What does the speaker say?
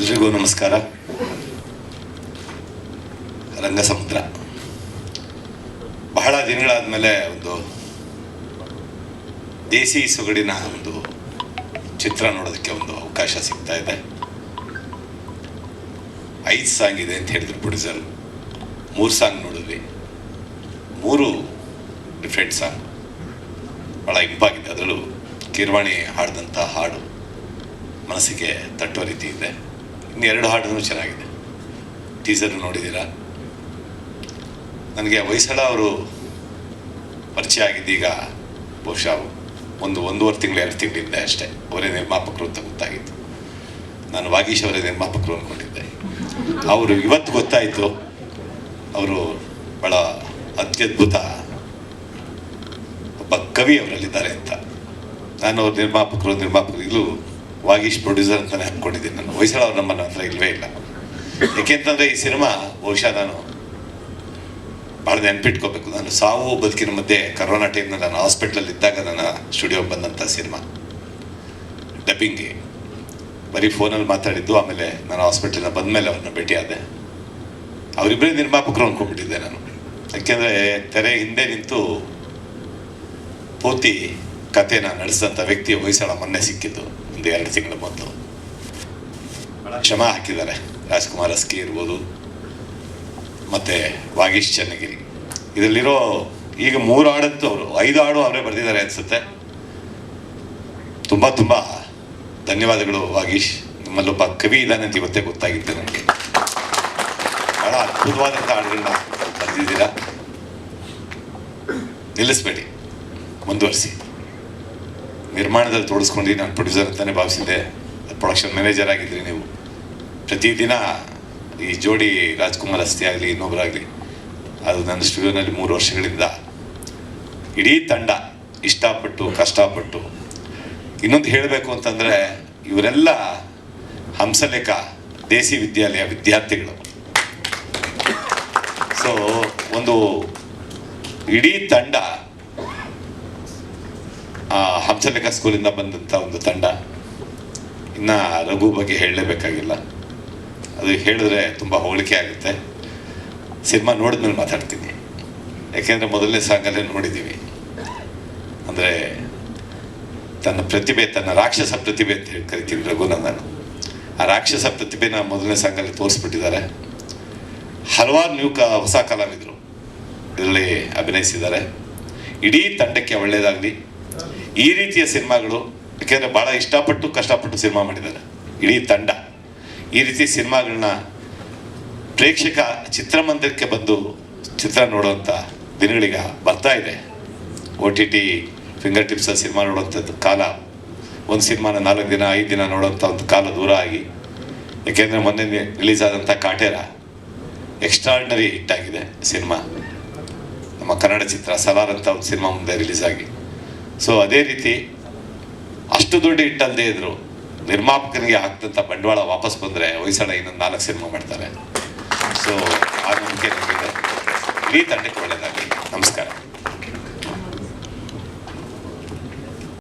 ಎಲ್ರಿಗೂ ನಮಸ್ಕಾರ. ರಂಗಸಮುದ್ರ. ಬಹಳ ದಿನಗಳಾದಮೇಲೆ ಒಂದು ದೇಸಿ ಸೊಗಡಿನ ಒಂದು ಚಿತ್ರ ನೋಡೋದಕ್ಕೆ ಒಂದು ಅವಕಾಶ ಸಿಗ್ತಾ ಇದೆ. ಐದು ಸಾಂಗ್ ಇದೆ ಅಂತ ಹೇಳಿದ್ರು ಪ್ರೊಡ್ಯೂಸರ್ ಮೂರು ಸಾಂಗ್ ನೋಡಿದ್ವಿ. ಮೂರು ಡಿಫ್ರೆಂಟ್ ಸಾಂಗ್ ಭಾಳ ಇಂಪಾಗಿದೆ. ಅದರಲ್ಲೂ ಕೀರ್ವಾಣಿ ಹಾಡಿದಂಥ ಹಾಡು ಮನಸ್ಸಿಗೆ ತಟ್ಟುವ ರೀತಿ ಇದೆ. ಇನ್ನು ಎರಡು ಹಾಡೂ ಚೆನ್ನಾಗಿದೆ. ಟೀಸರ್ ನೋಡಿದ್ದೀರಾ? ನನಗೆ ಹೊಯ್ಸಳ ಅವರು ಪರಿಚಯ ಆಗಿದ್ದೀಗ ಬಹುಶಃ ಒಂದು ಒಂದೂವರೆ ತಿಂಗಳು, ಎರಡು ತಿಂಗಳಿಂದ ಅಷ್ಟೇ. ಅವರೇ ನಿರ್ಮಾಪಕರು ಅಂತ ಗೊತ್ತಾಗಿತ್ತು. ನಾನು ವಾಗೀಶ್ ಅವರೇ ನಿರ್ಮಾಪಕರು ಅಂದ್ಕೊಂಡಿದ್ದೆ ಅವರು ಇವತ್ತು ಗೊತ್ತಾಯಿತು. ಅವರು ಬಹಳ ಅತ್ಯದ್ಭುತ ಒಬ್ಬ ಕವಿ ಅವರಲ್ಲಿದ್ದಾರೆ ಅಂತ. ನಾನು ಅವ್ರ ನಿರ್ಮಾಪಕರು ನಿರ್ಮಾಪಕರು ವಾಗೀಶ್ ಪ್ರೊಡ್ಯೂಸರ್ ಅಂತಾನೆ ಹಾಕೊಂಡಿದ್ದೀನಿ ನಾನು. ಹೊಯ್ಸಳ ಅವ್ರ ನಮ್ಮ ಹತ್ರ ಇಲ್ವೇ ಇಲ್ಲ. ಯಾಕೆಂತಂದ್ರೆ ಈ ಸಿನಿಮಾ ಬಹುಶಃ ನಾನು ಭಾಳ ನೆನಪಿಟ್ಕೋಬೇಕು. ನಾನು ಸಾವು ಬದುಕಿನ ಮಧ್ಯೆ ಕರೋನಾ ಟೈಮ್ನಲ್ಲಿ ನಾನು ಹಾಸ್ಪಿಟ್ಲಲ್ಲಿ ಇದ್ದಾಗ ನನ್ನ ಸ್ಟುಡಿಯೋಗೆ ಬಂದಂಥ ಸಿನಿಮಾ. ಡಬ್ಬಿಂಗ್ಗೆ ಬರೀ ಫೋನಲ್ಲಿ ಮಾತಾಡಿದ್ದು, ಆಮೇಲೆ ನಾನು ಹಾಸ್ಪಿಟ್ಲಿಂದ ಬಂದಮೇಲೆ ಅವ್ರನ್ನ ಭೇಟಿಯಾದೆ ಅವರಿಬ್ಬರೇ ನಿರ್ಮಾಪಕರು ಅಂದ್ಕೊಂಡ್ಬಿಟ್ಟಿದ್ದೆ ನಾನು. ಯಾಕೆಂದರೆ ತೆರೆ ಹಿಂದೆ ನಿಂತು ಪೋತಿ ಕಥೆನ ನಡೆಸಿದಂಥ ವ್ಯಕ್ತಿ ಹೊಯ್ಸಳ ಮೊನ್ನೆ ಸಿಕ್ಕಿದ್ದು. ಒಂದು ಎರಡು ತಿಂಗಳ ಮೊದಲು ಕ್ಷಮ ಹಾಕಿದ್ದಾರೆ. ರಾಜ್ಕುಮಾರ್ ಅಸ್ಕಿ ಇರ್ಬೋದು. ಮತ್ತೆ ವಾಗೀಶ್ ಚನ್ನಗಿರಿ. ಇದರಲ್ಲಿರೋ ಈಗ ಮೂರು ಹಾಡಂತೂ ಅವರು, ಐದು ಹಾಡು ಅವರೇ ಬರೆದಿದ್ದಾರೆ ಅನ್ಸುತ್ತೆ. ತುಂಬ ತುಂಬ ಧನ್ಯವಾದಗಳು ವಾಗೀಶ್. ನಿಮ್ಮಲ್ಲೊಬ್ಬ ಕವಿ ಇದ್ದಾನೆ ಅಂತ ಇವತ್ತೇ ಗೊತ್ತಾಗಿತ್ತು ನನಗೆ. ಬಹಳ ಅದ್ಭುತವಾದಂಥ ಹಾಡುಗಳನ್ನ ಬರೆದಿದ್ದೀರಾ. ನಿಲ್ಲಿಸ್ಬೇಡಿ. ಮುಂದುವರಿಸಿ. ನಿರ್ಮಾಣದಲ್ಲಿ ತೋಡಿಸ್ಕೊಂಡು ನಾನು ಪ್ರೊಡ್ಯೂಸರ್ ಅಂತಾನೆ ಭಾವಿಸಿದ್ದೆ. ಪ್ರೊಡಕ್ಷನ್ ಮ್ಯಾನೇಜರ್ ಆಗಿದ್ರಿ ನೀವು. ಪ್ರತಿದಿನ ಈ ಜೋಡಿ ರಾಜ್ಕುಮಾರ್ ಅಸ್ತಿ ಆಗಲಿ ಇನ್ನೊಬ್ಬರಾಗಲಿ ಅದು ನನ್ನ ಸ್ಟುಡಿಯೋನಲ್ಲಿ ಮೂರು ವರ್ಷಗಳಿಂದ. ಇಡೀ ತಂಡ ಇಷ್ಟಪಟ್ಟು, ಕಷ್ಟಪಟ್ಟು. ಇನ್ನೊಂದು ಹೇಳಬೇಕು ಅಂತಂದರೆ, ಇವರೆಲ್ಲ ಹಂಸಲೇಖ ದೇಸಿ ವಿದ್ಯಾಲಯ ವಿದ್ಯಾರ್ಥಿಗಳು. ಸೊ ಒಂದು ಇಡೀ ತಂಡ ಹಂಸಲೇಖ ಸ್ಕೂಲಿಂದ ಬಂದಂಥ ಒಂದು ತಂಡ. ಇನ್ನು ರಘು ಬಗ್ಗೆ ಹೇಳಲೇಬೇಕಾಗಿಲ್ಲ. ಅದು ಹೇಳಿದ್ರೆ ತುಂಬ ಹೋಲಿಕೆ ಆಗುತ್ತೆ. ಸಿನಿಮಾ ನೋಡಿದ್ಮೇಲೆ ಮಾತಾಡ್ತೀನಿ. ಯಾಕೆಂದರೆ ಮೊದಲನೇ ಸಾಂಗಲ್ಲೇ ನೋಡಿದ್ದೀವಿ ಅಂದರೆ ತನ್ನ ಪ್ರತಿಭೆ, ತನ್ನ ರಾಕ್ಷಸ ಪ್ರತಿಭೆ ಅಂತ ಹೇಳಿ ಕರಿತೀವಿ ರಘುನ ನಾನು ಆ ರಾಕ್ಷಸ ಪ್ರತಿಭೆನ ಮೊದಲನೇ ಸಾಂಗಲ್ಲಿ ತೋರಿಸ್ಬಿಟ್ಟಿದ್ದಾರೆ. ಹಲವಾರು ನೀವು ಕ ಹೊಸ ಕಲಾವಿದರು. ಇದರಲ್ಲಿ ಅಭಿನಯಿಸಿದ್ದಾರೆ. ಇಡೀ ತಂಡಕ್ಕೆ ಒಳ್ಳೆಯದಾಗಲಿ. ಈ ರೀತಿಯ ಸಿನಿಮಾಗಳು, ಯಾಕೆಂದರೆ ಭಾಳ ಇಷ್ಟಪಟ್ಟು, ಕಷ್ಟಪಟ್ಟು ಸಿನಿಮಾ ಮಾಡಿದ್ದಾರೆ. ಇಡೀ ತಂಡ. ಈ ರೀತಿ ಸಿನಿಮಾಗಳನ್ನ ಪ್ರೇಕ್ಷಕ ಚಿತ್ರಮಂದಿರಕ್ಕೆ ಬಂದು ಚಿತ್ರ ನೋಡುವಂಥ ದಿನಗಳೀಗ ಬರ್ತಾ ಇದೆ. ಒ ಟಿ ಟಿ ಫಿಂಗರ್ ಟಿಪ್ಸಲ್ಲಿ ಸಿನಿಮಾ ನೋಡುವಂಥದ್ದು ಕಾಲ. ಒಂದು ಸಿನಿಮಾನ ನಾಲ್ಕು ದಿನ, ಐದು ದಿನ ನೋಡುವಂಥ ಒಂದು ಕಾಲ ದೂರ ಆಗಿ, ಯಾಕೆಂದರೆ ಮೊನ್ನೆ ರಿಲೀಸ್ ಆದಂಥ ಕಾಟೇರ ಎಕ್ಸ್ಟ್ರಾರ್ಡಿನರಿ ಹಿಟ್ ಆಗಿದೆ ಸಿನಿಮಾ. ನಮ್ಮ ಕನ್ನಡ ಚಿತ್ರ, ಸಲಾರ್ ಅಂತ ಒಂದು ಸಿನಿಮಾ ಮುಂದೆ ರಿಲೀಸ್ ಆಗಿ ಸೊ ಅದೇ ರೀತಿ ಅಷ್ಟು ದುಡ್ಡು ಇಟ್ಟಲ್ಲದೆ ಇದ್ರು ನಿರ್ಮಾಪಕನಿಗೆ ಆಗ್ತಂತ ಬಂಡವಾಳ ವಾಪಸ್ ಬಂದರೆ ಹೊಯ್ಸಳ ಇನ್ನೊಂದು ನಾಲ್ಕು ಸಿನಿಮಾ ಮಾಡ್ತಾರೆ. ಸೊ ಆ ನಂಬಿಕೆ ನಮಗಿದೆ. ಇಡೀ ತಂಡಕ್ಕೆ ಒಳ್ಳೆಯದಾಗಲಿ ನಮಸ್ಕಾರ.